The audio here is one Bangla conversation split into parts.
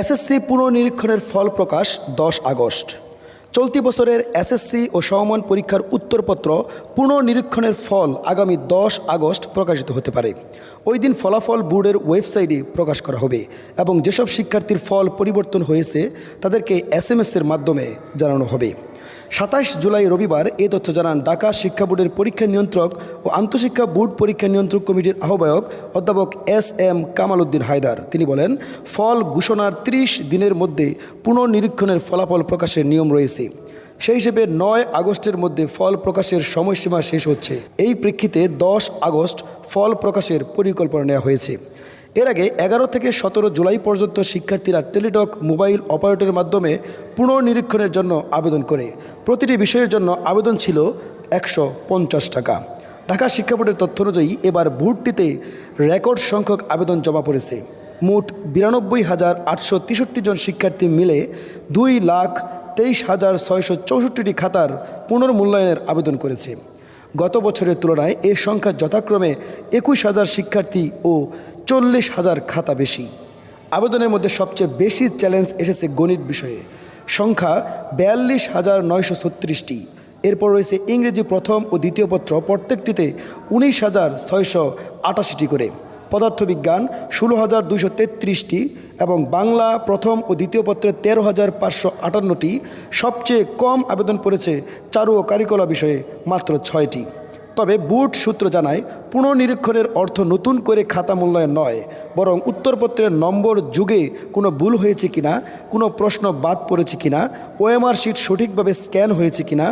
এসএসসি পুনর্নিরীক্ষণের ফল প্রকাশ দশ আগস্ট। চলতি বছরের এসএসসি ও সমমান পরীক্ষার উত্তরপত্র পুনর্নিরীক্ষণের ফল আগামী দশ আগস্ট প্রকাশিত হতে পারে। ওই দিন ফলাফল বোর্ডের ওয়েবসাইটে প্রকাশ করা হবে এবং যেসব শিক্ষার্থীর ফল পরিবর্তন হয়েছে, তাদেরকে এস এর মাধ্যমে জানানো হবে। সাতাশ জুলাই রবিবার এ তথ্য জানান ঢাকা শিক্ষা বোর্ডের পরীক্ষা নিয়ন্ত্রক ও আন্তঃশিক্ষা বোর্ড পরীক্ষা নিয়ন্ত্রক কমিটির আহ্বায়ক অধ্যাপক এস এম কামাল উদ্দিন হায়দার। তিনি বলেন, ফল ঘোষণার ত্রিশ দিনের মধ্যে পুনর্নিরীক্ষণের ফলাফল প্রকাশের নিয়ম রয়েছে। সেই হিসেবে নয় আগস্টের মধ্যে ফল প্রকাশের সময়সীমা শেষ হচ্ছে। এই প্রেক্ষিতে দশ আগস্ট ফল প্রকাশের পরিকল্পনা নেওয়া হয়েছে। এর আগে এগারো থেকে সতেরো জুলাই পর্যন্ত শিক্ষার্থীরা টেলিটক মোবাইল অপারেটরের মাধ্যমে পুনর্নিরীক্ষণের জন্য আবেদন করে। প্রতিটি বিষয়ের জন্য আবেদন ছিল একশো পঞ্চাশ টাকা। ঢাকা শিক্ষা বোর্ডের তথ্য অনুযায়ী এবার ভোটটিতে রেকর্ড সংখ্যক আবেদন জমা পড়েছে। মোট বিরানব্বই হাজার আটশো তেষট্টি জন শিক্ষার্থী মিলে দুই লাখ তেইশ হাজার ছয়শো চৌষট্টিটি খাতার পুনর্মূল্যায়নের আবেদন করেছে। গত বছরের তুলনায় এ সংখ্যা যথাক্রমে একুশ হাজার শিক্ষার্থী ও চল্লিশ হাজার খাতা বেশি। আবেদনের মধ্যে সবচেয়ে বেশি চ্যালেঞ্জ এসেছে গণিত বিষয়ে। সংখ্যা বিয়াল্লিশ হাজার নয়শো ছত্রিশটি। এরপর রয়েছে ইংরেজি প্রথম ও দ্বিতীয় পত্র প্রত্যেকটিতে উনিশ হাজার ছয়শো আটাশিটি করে। পদার্থবিজ্ঞান ষোলো হাজার দুইশো তেত্রিশটি এবং বাংলা প্রথম ও দ্বিতীয় পত্রে তেরো হাজার পাঁচশো আটান্নটি। সবচেয়ে কম আবেদন পড়েছে চারু ও কারিকলা বিষয়ে মাত্র ছয়টি। তবে বুট সূত্র জানায়, পুনর্নিরীক্ষণের অর্থ নতুন করে খাতা মূল্যায়ন নয়, বরং উত্তরপত্রের নম্বর যুগে কোনো ভুল হয়েছে কিনা, কোনো প্রশ্ন বাদ পড়েছে কিনা, ওএমআর শিট সঠিকভাবে স্ক্যান হয়েছে কিনা,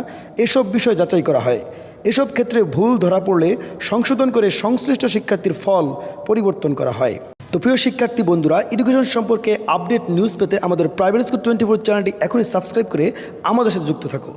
এসব বিষয় যাচাই করা হয়। এসব ক্ষেত্রে ভুল ধরা পড়লে সংশোধন করে সংশ্লিষ্ট শিক্ষার্থীর ফল পরিবর্তন করা হয়। তো প্রিয় শিক্ষার্থী বন্ধুরা এডুকেশন সম্পর্কে আপডেট নিউজ পেতে আমাদের প্রাইভেট স্কুল টোয়েন্টি ফোর চ্যানেলটি এখনই সাবস্ক্রাইব করে আমাদের সাথে যুক্ত থাকো।